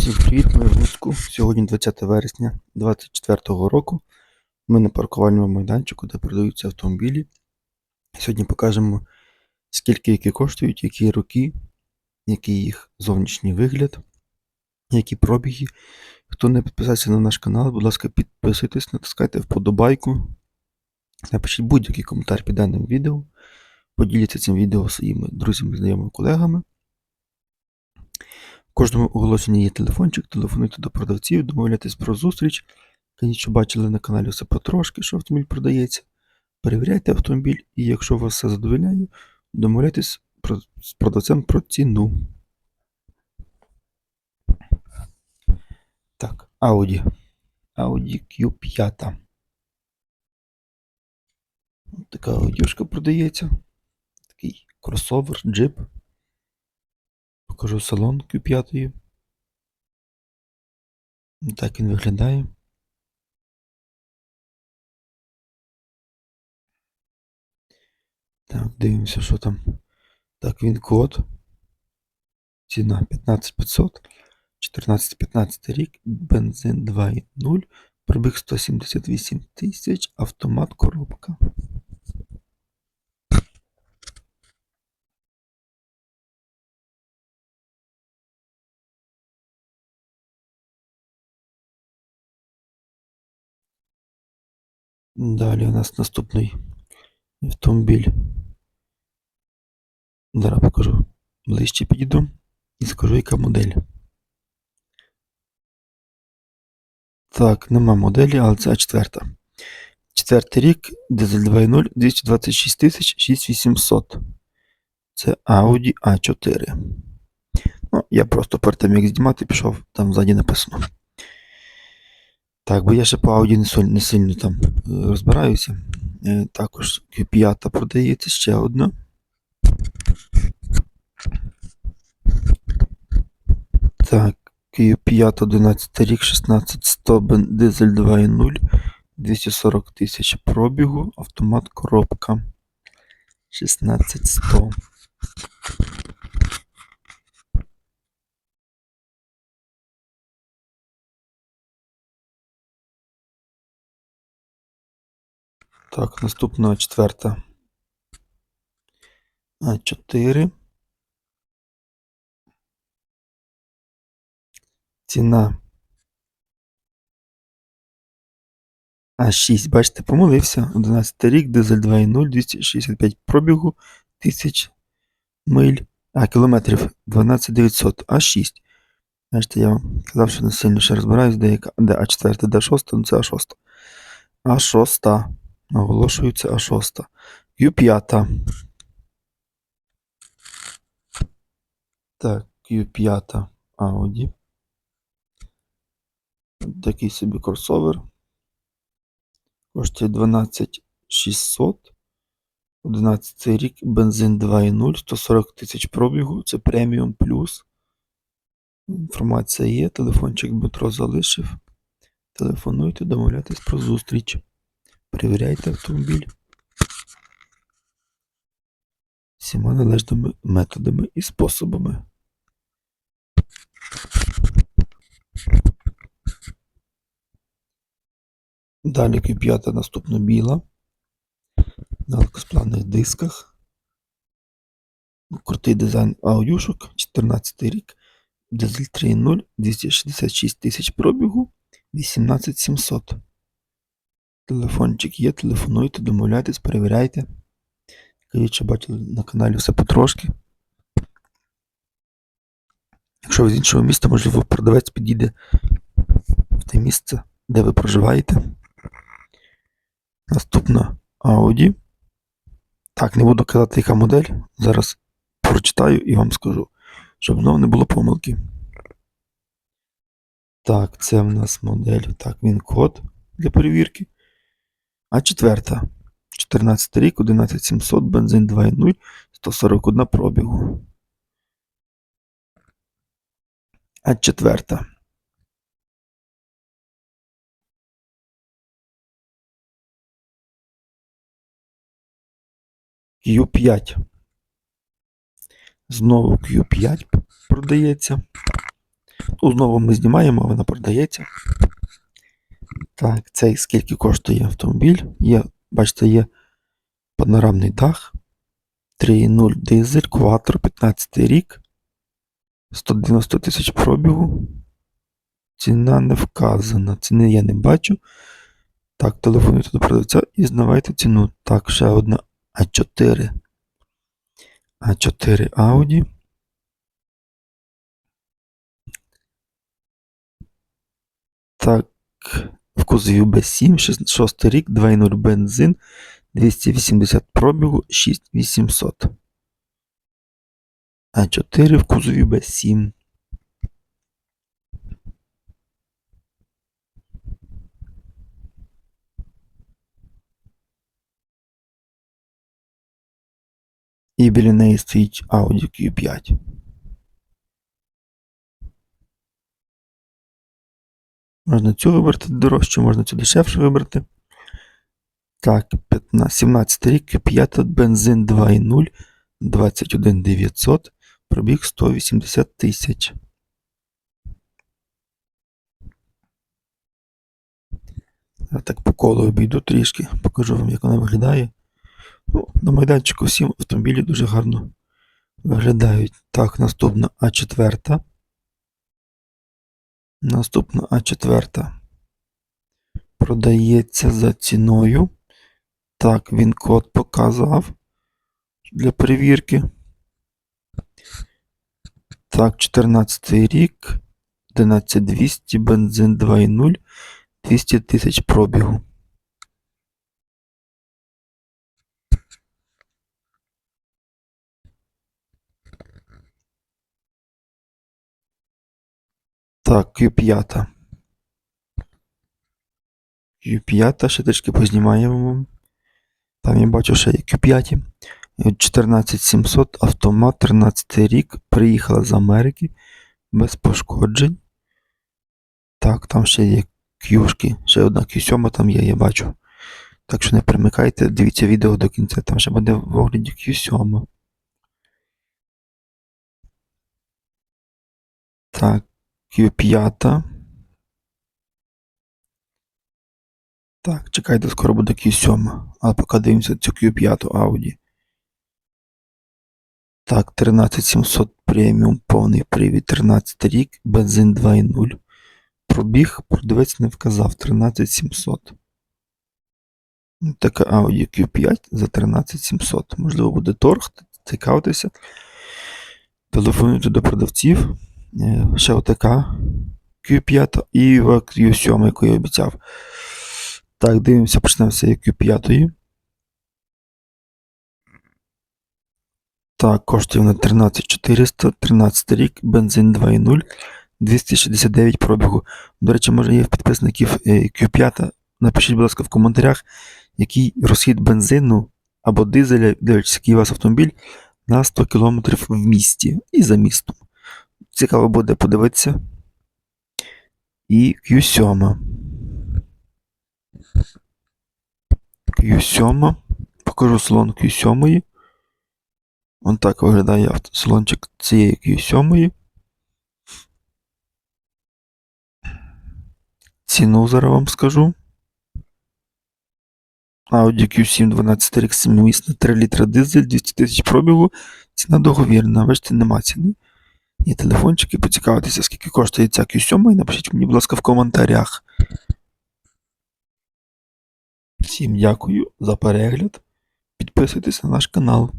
Всім привіт, ми в Луцьку. Сьогодні 20 вересня 2024 року. Ми на паркувальному майданчику, де продаються автомобілі. Сьогодні покажемо, скільки які коштують, які роки, який їх зовнішній вигляд, які пробіги. Хто не підписався на наш канал, будь ласка, підписуйтесь, натискайте вподобайку. Напишіть будь-який коментар під даним відео. Поділіться цим відео своїми друзями, знайомими, колегами. Кожному оголошенні є телефончик, телефонуйте до продавців, домовляйтесь про зустріч. Кажіть, що бачили на каналі все потрошки, що автомобіль продається. Перевіряйте автомобіль, і якщо вас все задовольняє, домовляйтесь з продавцем про ціну. Так, Audi. Audi Q5. Ось Така аудюшка продається. Такий кросовер, джип. Покажу салон Q5. Так він виглядає. Так, дивимося, що там. Так, він код. Ціна 15500. 14-15 рік. Бензин 2.0. Пробіг 178 тисяч. Автомат коробка. Далі у нас наступний автомобіль. Зараз покажу. Ближче підійду і скажу, яка модель. Так, нема моделі, але це А4. Четвертий рік, дизель 2.0, 226 тисяч 6800. Це Audi A4. Ну, я просто перед тим, як знімати, пішов, там ззаді написано. Так, бо я ще по Audi не, не сильно там е, розбираюся. Е, Також Q5 продається ще одна. Так, Q5 11 рік, 16100, бен- дизель 2.0, 240 тисяч пробігу, автомат коробка. 16100. Так, наступна четверта. А4. Ціна. А6, бачите, помилився. 11 рік, дизель 2.0, 265 пробігу, тисяч миль, а кілометрів 12900, А6. Бачите, я вам казав, що не сильно ще розбираюсь, де А4, де 6, ну це А6. А6. Це А6. Q5. Так, Q5 Audi. Такий собі кросовер. Коштує 12600. 11 рік, бензин 2.0, 140 тисяч пробігу, це преміум плюс. Інформація є, телефончик Дмитро залишив. Телефонуйте, домовляйтесь про зустріч. Перевіряйте автомобіль. Всіма належними методами і способами. Далі Q5 наступно біла. На легкосплавних дисках. Крутий дизайн аудюшок, 14 рік. Дизель 3.0, 266 тисяч пробігу, 18700. Телефончик є, телефонуйте, домовляйтесь, перевіряйте. Кажіть, що бачили на каналі все потрошки. Якщо ви з іншого міста, можливо, продавець підійде в те місце, де ви проживаєте. Наступна Audi. Так, не буду казати, яка модель. Зараз прочитаю і вам скажу, щоб знову не було помилки. Так, це в нас модель. Так, він код для перевірки. А четверта. 14 рік, 11700, бензин 2.0, 141 пробігу. А четверта. Q5. Знову Q5 продається. знову ми знімаємо, вона продається. Так, цей скільки коштує автомобіль? Є, бачите, є панорамний дах. 3.0 дизель, кватро, 15 рік. 190 тисяч пробігу. Ціна не вказана. Ціни я не бачу. Так, телефонуйте до продавця і знавайте ціну. Так, ще одна А4. А4 Audi. Так, в кузові Б7, 6 рік, 2.0 бензин, 280 пробігу, 6800. А4 в кузові Б7. І біля неї стоїть Audi Q5. Можна цю вибрати дорожче, можна цю дешевше вибрати. Так, 15, 17 рік, Q5, бензин 2.0, 21 900, пробіг 180 тисяч. Я так по колу обійду трішки, покажу вам, як вона виглядає. Ну, на майданчику всі автомобілі дуже гарно виглядають. Так, наступна А4. Наступна А4 продається за ціною. Так, він код показав для перевірки. Так, 14 рік, 11200, бензин 2.0, 200 тисяч пробігу. Так, Q5. Q5, ще трішки познімаємо. Там я бачу, що є Q5. 14700 автомат, 13 рік. Приїхала з Америки без пошкоджень. Так, там ще є Q-шки. Ще одна Q7 там є, я бачу. Так що не примикайте, дивіться відео до кінця, там ще буде в огляді Q7. Так, Q5. Так, чекайте, скоро буде Q7. Але поки дивимося цю Q5 Audi. Так, 13700 преміум, повний привід, 13 рік, бензин 2.0. Пробіг, продавець не вказав 13700. Ну, Така Audi Q5 за 13700. Можливо, буде торг, цікавтеся. Телефонуйте до продавців. Е, Ще отака Q5 і Q7, яку я обіцяв. Так, дивимося, почнемо з Q5. Так, коштує вона 13400, 13 рік, бензин 2.0, 269 пробігу. До речі, може є в підписників е, Q5. Напишіть, будь ласка, в коментарях, який розхід бензину або дизеля, дивлячись, який у вас автомобіль, на 100 км в місті і за містом. Цікаво буде подивитися. І Q7. Q7. Покажу салон Q7. Вон так виглядає авто- салончик цієї Q7. Ціну зараз вам скажу. Audi Q7 12 рік 7 3 літра дизель, 200 тисяч пробігу. Ціна договірна, бачите, нема ціни. Є телефончики, поцікавитися, скільки коштує ця Q7, і напишіть мені, будь ласка, в коментарях. Всім дякую за перегляд. Підписуйтесь на наш канал.